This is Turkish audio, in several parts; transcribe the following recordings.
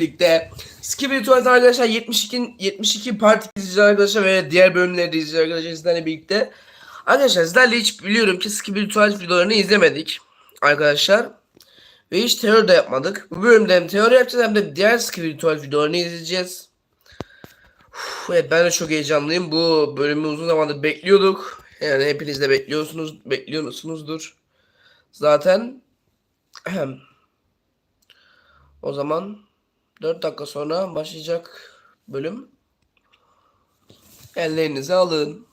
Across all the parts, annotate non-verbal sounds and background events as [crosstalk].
birlikte Skibidi Tuvalet arkadaşlar 72 72 part izleyeceğiz arkadaşlar ve diğer bölümleri izleyeceğiz arkadaşlar sizlerle birlikte. Arkadaşlar sizlerle hiç biliyorum ki Skibidi Tuvalet videolarını izlemedik arkadaşlar. Ve hiç teori de yapmadık. Bu bölümde hem teori yapacağız hem de diğer Skibidi Tuvalet videolarını izleyeceğiz. Uf, evet ben de çok heyecanlıyım. Bu bölümü uzun zamandır bekliyorduk. Yani hepiniz de bekliyorsunuz, bekliyorsunuzdur. Zaten. O zaman 4 dakika sonra başlayacak bölüm. Ellerinizi alın.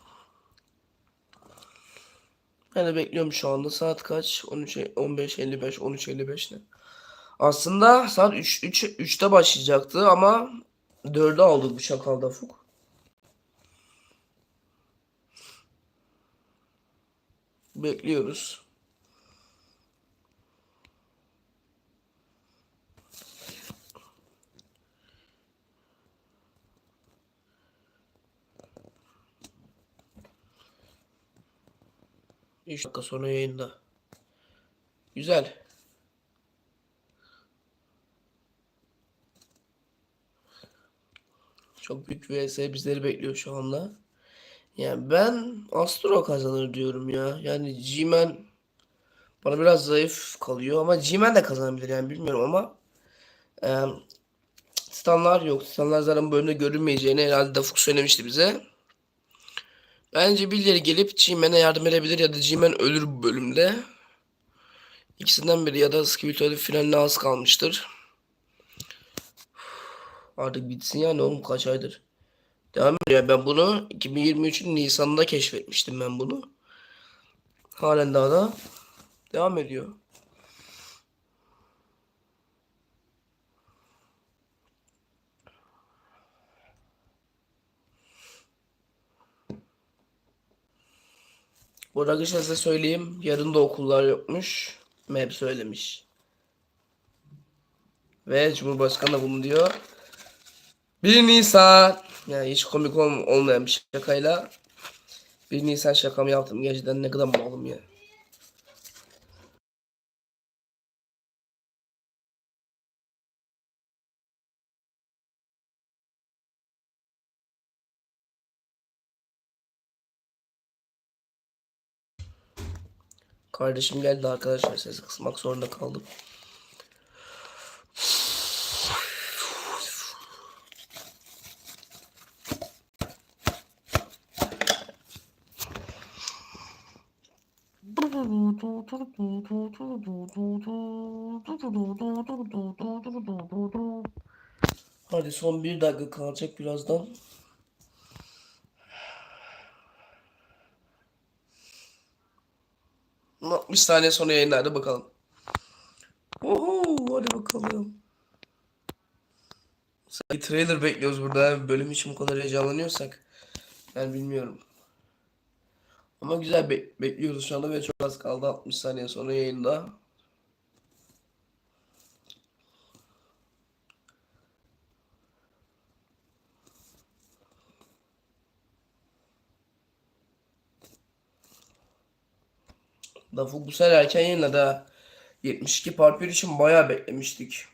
Ben de bekliyorum şu anda. Saat kaç? 13 15.55 13.55 ne? Aslında saat 3 3 3'te başlayacaktı ama 4'e aldık bu şakalda Fuk. Bekliyoruz. Üç dakika sonra yayında. Güzel. Çok büyük vs bizleri bekliyor şu anda. Yani ben Astro kazanır diyorum ya. Yani G-Man bana biraz zayıf kalıyor ama G-Man de kazanabilir yani bilmiyorum ama e, Titanlar yok. Titanlar zaten bölümde görünmeyeceğini herhalde Dafuk söylemişti bize. Bence birileri gelip G-Man'e yardım edebilir ya da G-Man ölür bu bölümde. İkisinden biri ya da Skibidi finaline az kalmıştır. Artık bitsin yani oğlum kaç aydır. Devam ediyor. Ben bunu 2023'ün Nisan'ında keşfetmiştim ben bunu. Halen daha da devam ediyor. Bu arada arkadaşlar size söyleyeyim. Yarın da okullar yokmuş. Map söylemiş. Ve Cumhurbaşkanı da bunu diyor. 1 Nisan. Yani hiç komik ol- olmayan bir şakayla 1 Nisan şakamı yaptım. Gerçekten ne kadar malım ya. Kardeşim geldi arkadaşlar sesi kısmak zorunda kaldım. Hadi son bir dakika kalacak birazdan. Bir saniye sonra yayınlarda bakalım. Oho hadi bakalım. Sanki trailer bekliyoruz burada. Bölüm için bu kadar heyecanlanıyorsak. Ben bilmiyorum. Ama güzel be- bekliyoruz şu anda ve çok az kaldı 60 saniye sonra yayında. Bu sefer erken yayınladı ha. 72 part 1 için bayağı beklemiştik.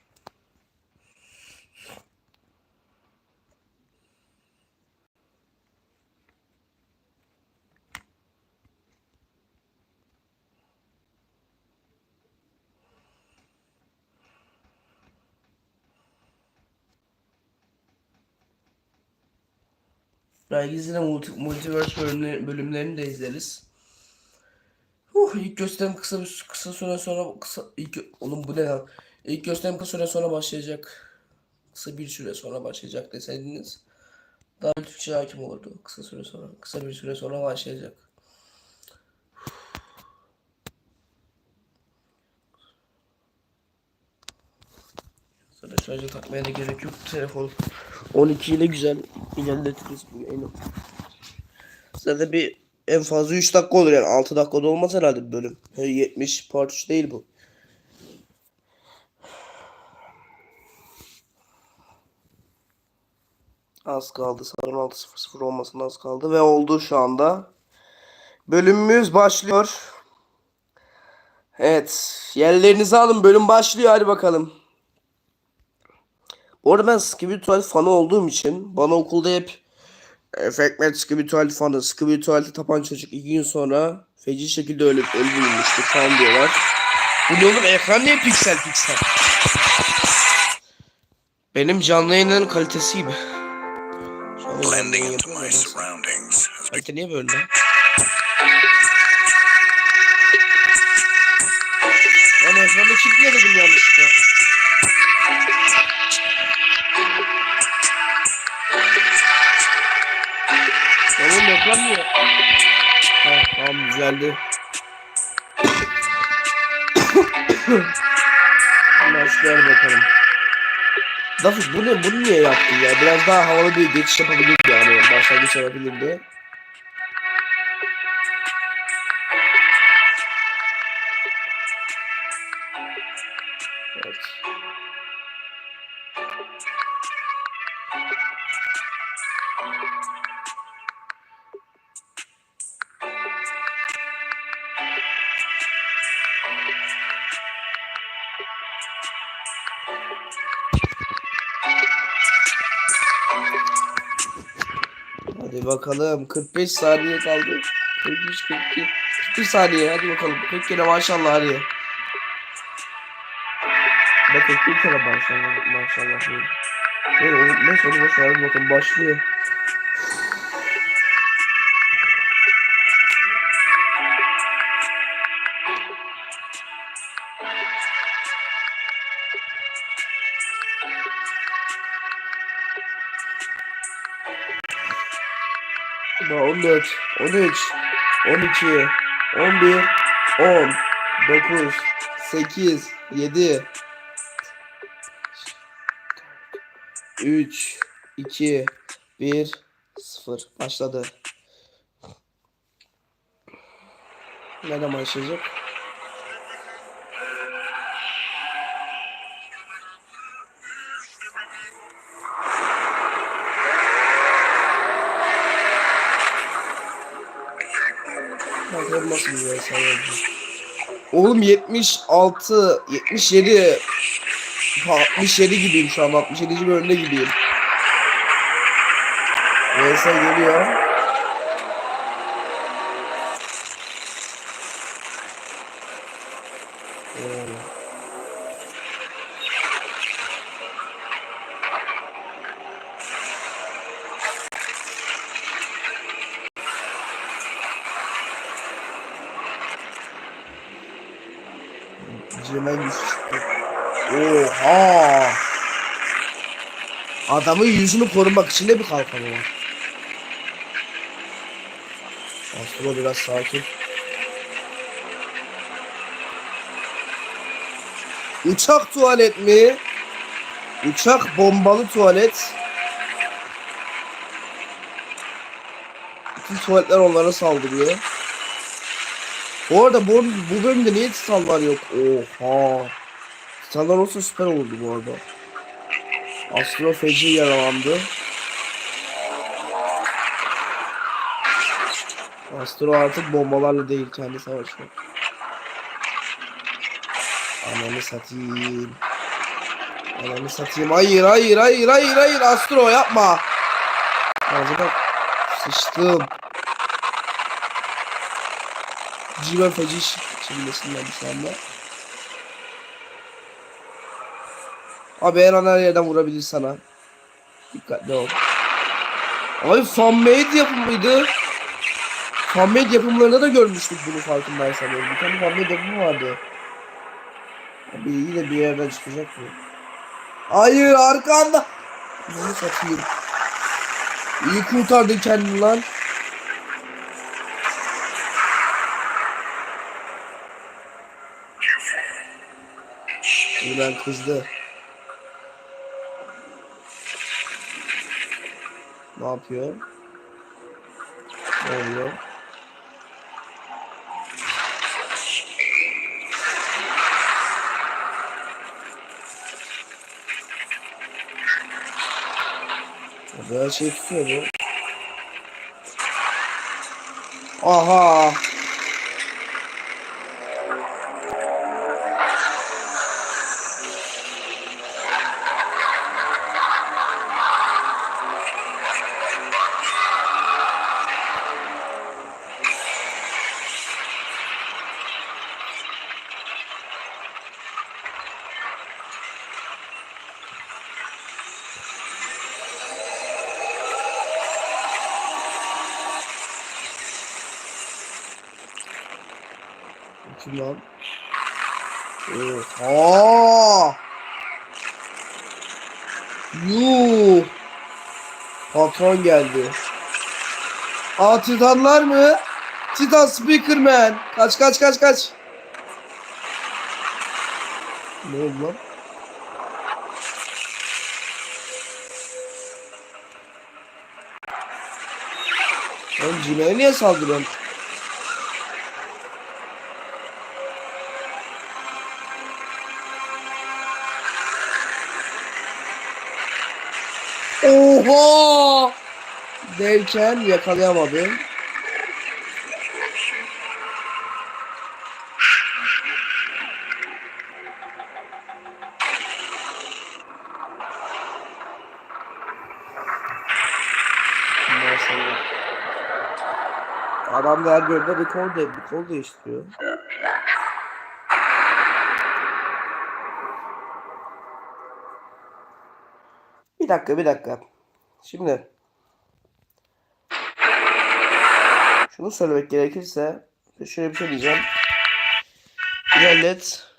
Belki yine multi, multiverse bölümleri, bölümlerini de izleriz. İlk gösterim kısa bir kısa süre sonra kısa ilk oğlum bu ne lan? İlk gösterim kısa süre sonra başlayacak. Kısa bir süre sonra başlayacak deseydiniz daha bir Türkçe hakim olurdu. Kısa süre sonra. Kısa bir süre sonra başlayacak. Sonra şarja takmaya da gerek yok. Telefon 12 ile güzel ilerletiriz bu yayını. Zaten bir en fazla 3 dakika olur yani 6 dakikada olmaz herhalde bir bölüm. He, 70 part 3 değil bu. Az kaldı. Sanırım 6.00 olmasına az kaldı ve oldu şu anda. Bölümümüz başlıyor. Evet. Yerlerinizi alın. Bölüm başlıyor. Hadi bakalım. Bu arada ben Skibidi fanı olduğum için bana okulda hep Efekmet Skibidi fanı, Skibidi tapan çocuk iki gün sonra feci şekilde ölüp öldürülmüştü falan diyorlar. Bu ne oğlum ekran niye piksel piksel? Benim canlı yayınların kalitesi gibi. Blending into my ben. surroundings Kalite niye böyle? Lan ekranda kilitli dedim yanlışlıkla. Niye? Ha tamam düzeldi. Başlayalım bakalım. Lafı bu ne, bunu niye yaptın ya? Biraz daha havalı bir geçiş yapabilirdi yani. Başlangıç yapabilirdi. Bakalım 45 saniye kaldı. 43 42 41 saniye hadi bakalım. 40 kere maşallah hadi. Bak 41 kere maşallah maşallah. sonu boş ver, hadi bakalım başlıyor. 14, 13, 12, 11, 10, 9, 8, 7, 3, 2, 1, 0. Başladı. Nereden başlayacak? Bakalım nasıl bir olacak. Oğlum 76, 77, 67 gibiyim şu an. 67. bölümde gibiyim. VS geliyor. Oo. Çıktı. Oha! Adamın yüzünü korumak için de bir kalkanı var. Astro biraz sakin. Uçak tuvalet mi? Uçak bombalı tuvalet. Bütün tuvaletler onlara saldırıyor. Bu arada bu, bu bölümde niye titanlar yok? Oha. Titanlar olsa süper olurdu bu arada. Astro feci yaralandı. Astro artık bombalarla değil kendi savaşıyor. Ananı satayım. Ananı satayım. Hayır hayır hayır hayır hayır Astro yapma. Ağzına sıçtım. Cimen feci şimdisinden şu anda. Abi her an her yerden vurabilir sana. Dikkatli ol. Abi fanmade yapımıydı. Fanmade yapımlarında da görmüştük bunu farkındaysan. Bir tane fanmade yapımı vardı. Abi yine bir yerden çıkacak bu. Hayır arkanda. Bunu satayım. İyi kurtardın kendini lan. Şimdi ben kızdı. Ne yapıyor? Ne oluyor? Her şey tutuyor bu. Aha. Kim lan? Oha! Yuh! Patron geldi. Aa Titanlar mı? Titan Speakerman. Kaç kaç kaç kaç. Ne oldu lan? Oğlum Cime'ye niye saldırıyorsun? Oha! Derken yakalayamadı. Maşallah. Adam da her bölümde bir kol, de, bir kol değiştiriyor. Bir dakika bir dakika. Şimdi şunu söylemek gerekirse şöyle bir şey diyeceğim. İlerlet.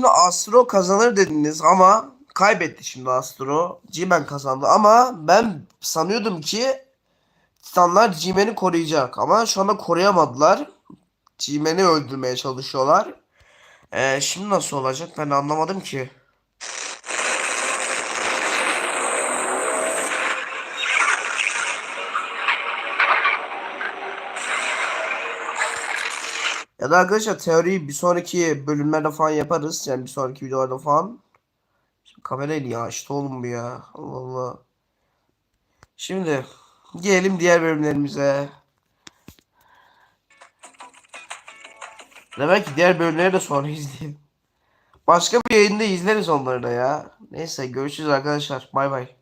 Şimdi Astro kazanır dediniz ama kaybetti şimdi Astro. G-Man kazandı ama ben sanıyordum ki Titanlar G-Man'i koruyacak ama şu anda koruyamadılar. G-Man'i öldürmeye çalışıyorlar. Ee, şimdi nasıl olacak ben anlamadım ki. Ya da arkadaşlar teoriyi bir sonraki bölümlerde falan yaparız. Yani bir sonraki videolarda falan. Şimdi kamerayı niye açtı oğlum bu ya? Allah Allah. Şimdi gelelim diğer bölümlerimize. Demek ki diğer bölümleri de sonra [laughs] izleyelim. Başka bir yayında izleriz onları da ya. Neyse görüşürüz arkadaşlar. Bay bay.